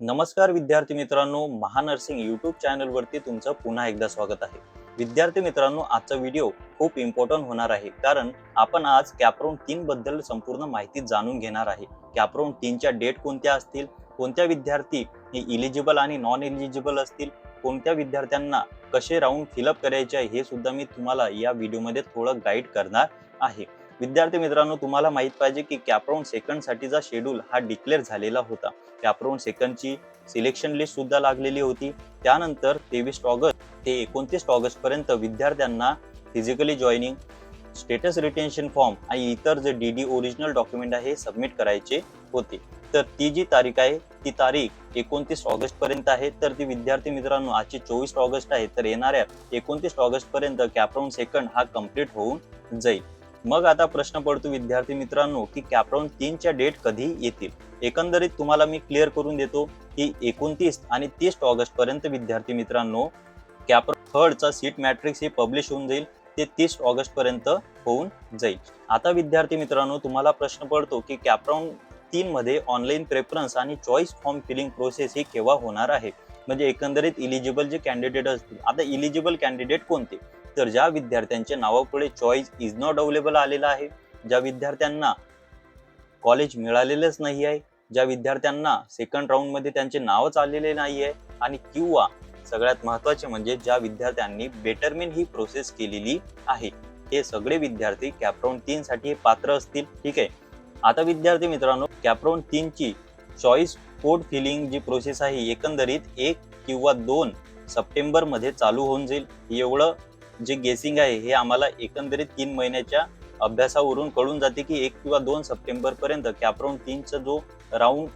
नमस्कार विद्यार्थी मित्रांनो महानर्सिंग यूट्यूब चॅनलवरती तुमचं पुन्हा एकदा स्वागत आहे. विद्यार्थी मित्रांनो आजचा व्हिडिओ खूप इम्पॉर्टंट होणार आहे कारण आपण आज कॅप्रॉन तीन बद्दल संपूर्ण माहिती जाणून घेणार आहे. कॅप्रॉन तीनच्या डेट कोणत्या असतील? कोणत्या विद्यार्थी हे इलिजिबल आणि नॉन इलिजिबल असतील? कोणत्या विद्यार्थ्यांना कसे राऊंड फिलअप करायचे आहे हे सुद्धा मी तुम्हाला या व्हिडिओमध्ये थोडं गाईड करणार आहे. विद्यार्थी मित्रांनो तुम्हाला माहीत पाहिजे की कॅप्रॉन सेकंड साठीचा शेड्यूल हा डिक्लेअर झालेला होता. कॅप्रॉन सेकंडची सिलेक्शन लिस्ट सुद्धा लागलेली होती. त्यानंतर तेवीस ऑगस्ट ते एकोणतीस ऑगस्ट पर्यंत विद्यार्थ्यांना physically joining status retention form आणि इतर जे डी डी ओरिजिनल डॉक्युमेंट आहे हे सबमिट करायचे होते. तर ती जी तारीख आहे ती तारीख एकोणतीस ऑगस्ट पर्यंत आहे. तर ती विद्यार्थी मित्रांनो आजची चोवीस ऑगस्ट आहे. तर येणाऱ्या एकोणतीस ऑगस्ट पर्यंत कॅप्रॉन सेकंड हा कंप्लीट होऊन जाईल. मग आता प्रश्न पडतो विद्यार्थी मित्रांनो की कॅप्रॉन तीनच्या डेट कधी येतील? एकंदरीत तुम्हाला मी क्लिअर करून देतो की एकोणतीस आणि तीस ऑगस्ट पर्यंत विद्यार्थी मित्रांनो कॅप्रॉन थर्डचा सीट मॅट्रिक्स हे पब्लिश होऊन जाईल. ते तीस ऑगस्ट पर्यंत होऊन जाईल. आता विद्यार्थी मित्रांनो तुम्हाला प्रश्न पडतो की कॅप्रॉन तीन मध्ये ऑनलाईन प्रेफरन्स आणि चॉईस फॉर्म फिलिंग प्रोसेस ही केव्हा होणार आहे? म्हणजे एकंदरीत इलिजिबल जे कॅन्डिडेट असतील आता इलिजिबल कॅन्डिडेट कोणते? तर ज्या विद्यार्थ्यांच्या नावापुढे चॉईस इज नॉट अवेलेबल आलेला आहे ज्या विद्यार्थ्यांना कॉलेज मिळालेलंच नाही आहे ज्या विद्यार्थ्यांना सेकंड राऊंडमध्ये त्यांचे नावच आलेले नाही आहे आणि किंवा सगळ्यात महत्त्वाचे म्हणजे ज्या विद्यार्थ्यांनी बेटरमेंट ही प्रोसेस केलेली आहे हे सगळे विद्यार्थी कॅप्रॉन तीन साठी हे पात्र असतील. ठीक आहे? आता विद्यार्थी मित्रांनो कॅप्रॉन तीन ची चॉईस कोड फिलिंग जी प्रोसेस आहे एकंदरीत एक किंवा दोन सप्टेंबरमध्ये चालू होऊन जाईल. एवढं जे गेसिंग आहे हे आम्हाला एकंदरीत तीन महिन्याच्या अभ्यासावरून कळून जाते की एक किंवा दोन सप्टेंबर पर्यंत कॅप्रॉन तीनचा जो राऊंड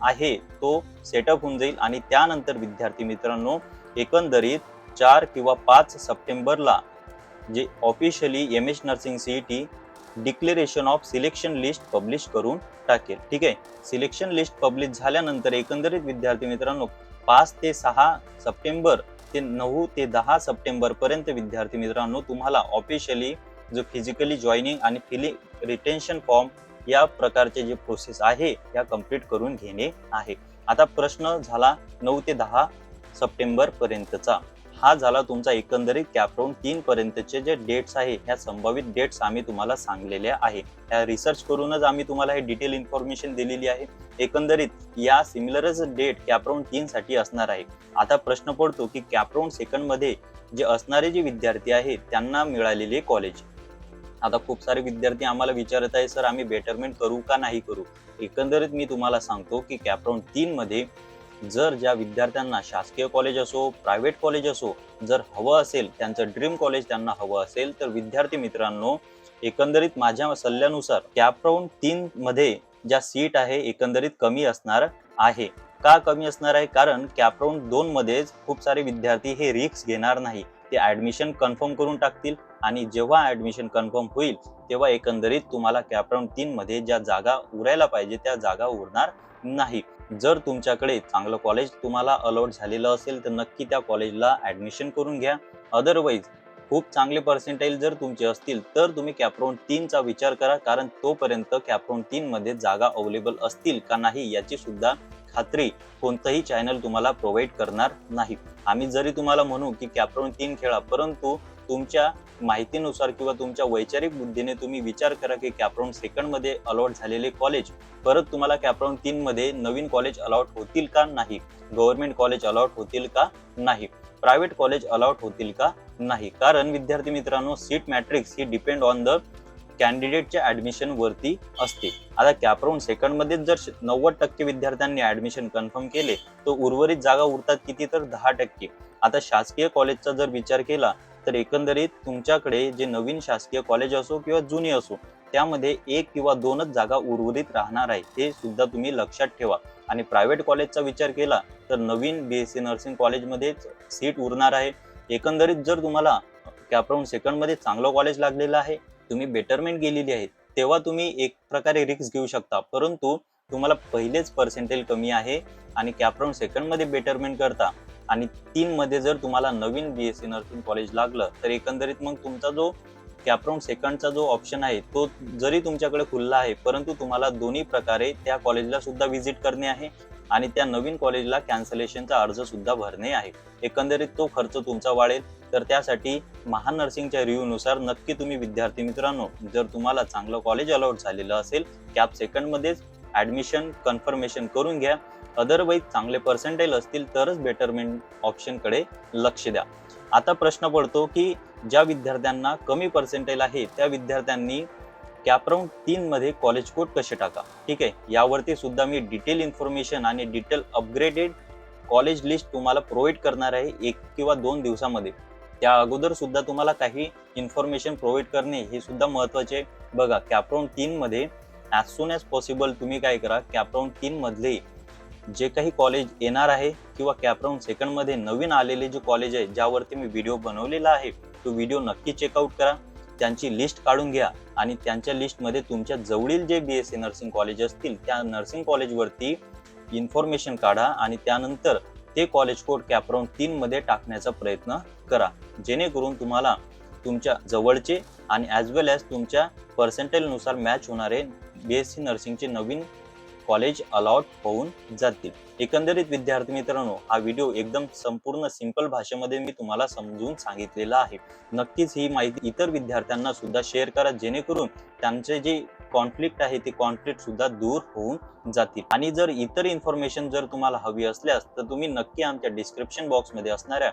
आहे तो सेटअप होऊन जाईल. आणि त्यानंतर विद्यार्थी मित्रांनो एकंदरीत चार किंवा पाच सप्टेंबरला जे officially M H nursing CET declaration of selection list publish करून टाकेल. ठीक आहे? सिलेक्शन लिस्ट पब्लिश झाल्यानंतर एकंदरीत विद्यार्थी मित्रांनो पाच ते सहा सप्टेंबर ते नऊ ते दहा सप्टेंबर पर्यंत विद्यार्थी मित्रांनो तुम्हाला ऑफिशियली जो फिजिकली जॉईनिंग आणि फिलिंग रिटेन्शन फॉर्म या प्रकारचे जे प्रोसेस आहे या कंप्लीट करून घेणे आहे. आता प्रश्न झाला नऊ ते दहा सप्टेंबर पर्यंतचा हा झाला तुमचा एकंदरीत कॅप्रॉन तीन पर्यंतचे जे डेट्स आहे ह्या संभावित डेट्स आम्ही तुम्हाला सांगलेल्या आहे. ह्या रिसर्च करूनच आम्ही तुम्हाला हे डिटेल इन्फॉर्मेशन दिलेली आहे. एकंदरीत या सिमिलरच डेट कॅप्रॉन तीन साठी असणार आहे. आता प्रश्न पडतो की कॅप्रॉन सेकंडमध्ये जे असणारे जे विद्यार्थी आहेत त्यांना मिळालेले कॉलेज आता खूप सारे विद्यार्थी आम्हाला विचारत आहे सर आम्ही बेटरमेंट करू का नाही करू? एकंदरीत मी तुम्हाला सांगतो की कॅप्रॉन तीन मध्ये जर ज्या विद्यार्थ्यांना शासकीय कॉलेज असो प्रायव्हेट कॉलेज असो जर हवं असेल त्यांचं ड्रीम कॉलेज त्यांना हवं असेल तर विद्यार्थी मित्रांनो एकंदरीत माझ्या सल्ल्यानुसार कॅप्रॉन तीन मध्ये ज्या सीट आहे एकंदरीत कमी असणार आहे. का कमी असणार आहे? कारण कॅप्रॉन दोन मध्येच खूप सारे विद्यार्थी हे रिक्स घेणार नाही. ते ऍडमिशन कन्फर्म करून टाकतील आणि जेव्हा ऍडमिशन कन्फर्म होईल तेव्हा एकंदरीत तुम्हाला कॅप्रॉन तीन मध्ये ज्या जागा उरायला पाहिजे त्या जागा उरणार नाही. जर तुमच्याकडे चांगलं कॉलेज तुम्हाला अलॉट झालेलं असेल तर नक्की त्या कॉलेजला ॲडमिशन करून घ्या. अदरवाईज खूप चांगले पर्सेंटाईल जर तुमचे असतील तर तुम्ही कॅप्रॉन तीनचा विचार करा कारण तोपर्यंत कॅप्रॉन तीनमध्ये जागा अवेलेबल असतील का नाही याची सुद्धा खात्री कोणतंही चॅनल तुम्हाला प्रोव्हाइड करणार नाही. आम्ही जरी तुम्हाला म्हणू की कॅप्रॉन तीन खेळा परंतु तुमच्या माहितीनुसार किंवा तुमच्या वैचारिक बुद्धीने तुम्ही विचार करा की कॅप्रॉन सेकंडमध्ये अलॉट झालेले कॉलेज परत तुम्हाला कॅप्रॉन तीनमध्ये नवीन कॉलेज अलॉट होतील का नाही? गव्हर्नमेंट कॉलेज अलॉट होतील का नाही? प्रायव्हेट कॉलेज अलॉट होतील का नाही? कारण विद्यार्थी मित्रांनो सीट मॅट्रिक्स ही डिपेंड ऑन द कॅन्डिडेटच्या ऍडमिशन वरती असते. आता कॅप्रॉन सेकंडमध्ये जर नव्वद टक्के विद्यार्थ्यांनी ऍडमिशन कन्फर्म केले तर उर्वरित जागा उरतात किती तर दहा टक्के. आता शासकीय कॉलेजचा जर विचार केला तर एकंदरीत तुमच्याकडे जे नवीन शासकीय कॉलेज असो किंवा जुनी असो त्यामध्ये एक किंवा दोनच जागा उर्वरित राहणार आहे हे सुद्धा तुम्ही लक्षात ठेवा. आणि प्रायव्हेट कॉलेजचा विचार केला तर नवीन बी एस सी नर्सिंग कॉलेजमध्येच सीट उरणार आहे. एकंदरीत जर तुम्हाला कॅप्रॉन सेकंडमध्ये चांगलं कॉलेज लागलेलं आहे तुम्ही बेटरमेंट गेलेली आहे तेव्हा तुम्ही एक प्रकारे रिक्स घेऊ शकता. परंतु तुम्हाला पहिलेच पर्सेंटेज कमी आहे आणि कॅप्रॉन सेकंडमध्ये बेटरमेंट करता. आणि तीन मध्ये जर तुम्हाला नवीन B S C nursing college लागलं तर एकंदरीत मग तुमचा जो कॅप्रॉन सेकंडचा जो ऑप्शन आहे तो जरी तुमच्याकडे खुल्ला आहे परंतु तुम्हाला दोन्ही प्रकारे त्या कॉलेजला सुद्धा व्हिजिट करणे आहे आणि त्या नवीन कॉलेजला कॅन्सलेशनचा अर्ज सुद्धा भरणे आहे. एकंदरीत तो खर्च तुमचा वाढेल. तर त्यासाठी महान नर्सिंगच्या रिव्ह्यूनुसार नक्की तुम्ही विद्यार्थी मित्रांनो जर तुम्हाला चांगलं कॉलेज अलॉट झालेलं असेल कॅप सेकंडमध्येच ॲडमिशन कन्फर्मेशन करून घ्या. अदरवाईज चांगले पर्सेंटेज असतील तरच बेटरमेंट ऑप्शनकडे लक्ष द्या. आता प्रश्न पडतो की ज्या विद्यार्थ्यांना कमी पर्सेंटेज आहे त्या विद्यार्थ्यांनी कॅपराऊंड तीनमध्ये कॉलेज कोड कसे टाका? ठीक आहे यावरती सुद्धा मी डिटेल इन्फॉर्मेशन आणि डिटेल अपग्रेडेड कॉलेज लिस्ट तुम्हाला प्रोव्हाइड करणार आहे एक किंवा दोन दिवसामध्ये. त्या अगोदर सुद्धा तुम्हाला काही इन्फॉर्मेशन प्रोव्हाइड करणे हे सुद्धा महत्त्वाचे बघा कॅपराऊंड तीनमध्ये ॲज सुन ॲज पॉसिबल तुम्ही काय करा कॅपराऊंड तीनमधले जे काही कॉलेज येणार आहे किंवा कॅपराऊंड सेकंडमध्ये नवीन आलेले जे कॉलेज आहे ज्यावरती मी व्हिडिओ बनवलेला आहे तो व्हिडिओ नक्की चेकआउट करा. त्यांची लिस्ट काढून घ्या आणि त्यांच्या लिस्टमध्ये तुमच्या जवळील जे B S C nursing college असतील त्या नर्सिंग कॉलेजवरती इन्फॉर्मेशन काढा आणि त्यानंतर ते कॉलेज कोड कॅपराऊंड तीनमध्ये टाकण्याचा प्रयत्न करा. जेणेकरून तुम्हाला तुमच्या जवळचे आणि ॲज वेल ॲज तुमच्या पर्सेंटेजनुसार मॅच होणारे बी एस सी नर्सिंगचे नवीन कॉलेज अलॉट होऊन जातील. एकंदरीत विद्यार्थी मित्रांनो हा व्हिडिओ एकदम संपूर्ण सिंपल भाषेमध्ये मी तुम्हाला समजून सांगितलेला आहे. नक्कीच ही माहिती इतर विद्यार्थ्यांना सुद्धा शेअर करा जेणेकरून त्यांचे जे कॉन्फ्लिक्ट आहे ते कॉन्फ्लिक्ट सुद्धा दूर होऊन जातील. आणि जर इतर इन्फॉर्मेशन जर तुम्हाला हवी असल्यास तर तुम्ही नक्की आमच्या डिस्क्रिप्शन बॉक्समध्ये असणाऱ्या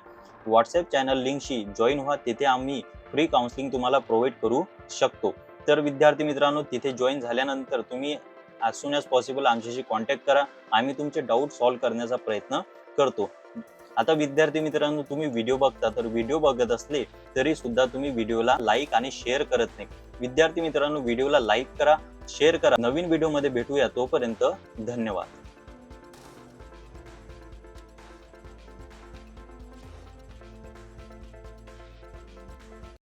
व्हॉट्सअप चॅनल लिंकशी जॉईन व्हा. तिथे आम्ही फ्री काउन्सिलिंग तुम्हाला प्रोव्हाइड करू शकतो. तर विद्यार्थी मित्रांनो तिथे जॉईन झाल्यानंतर तुम्ही ॲज सुन ॲज पॉसिबल आमच्याशी कॉन्टॅक्ट करा. आम्ही तुमचे डाऊट सॉल्व्ह करण्याचा प्रयत्न करतो. आता विद्यार्थी मित्रांनो तुम्ही व्हिडिओ बघता तर व्हिडिओ बघत असले तरी सुद्धा तुम्ही व्हिडिओला लाईक आणि शेअर करत नाही. विद्यार्थी मित्रांनो व्हिडिओला लाईक करा शेअर करा. नवीन व्हिडिओमध्ये भेटूया. तोपर्यंत धन्यवाद.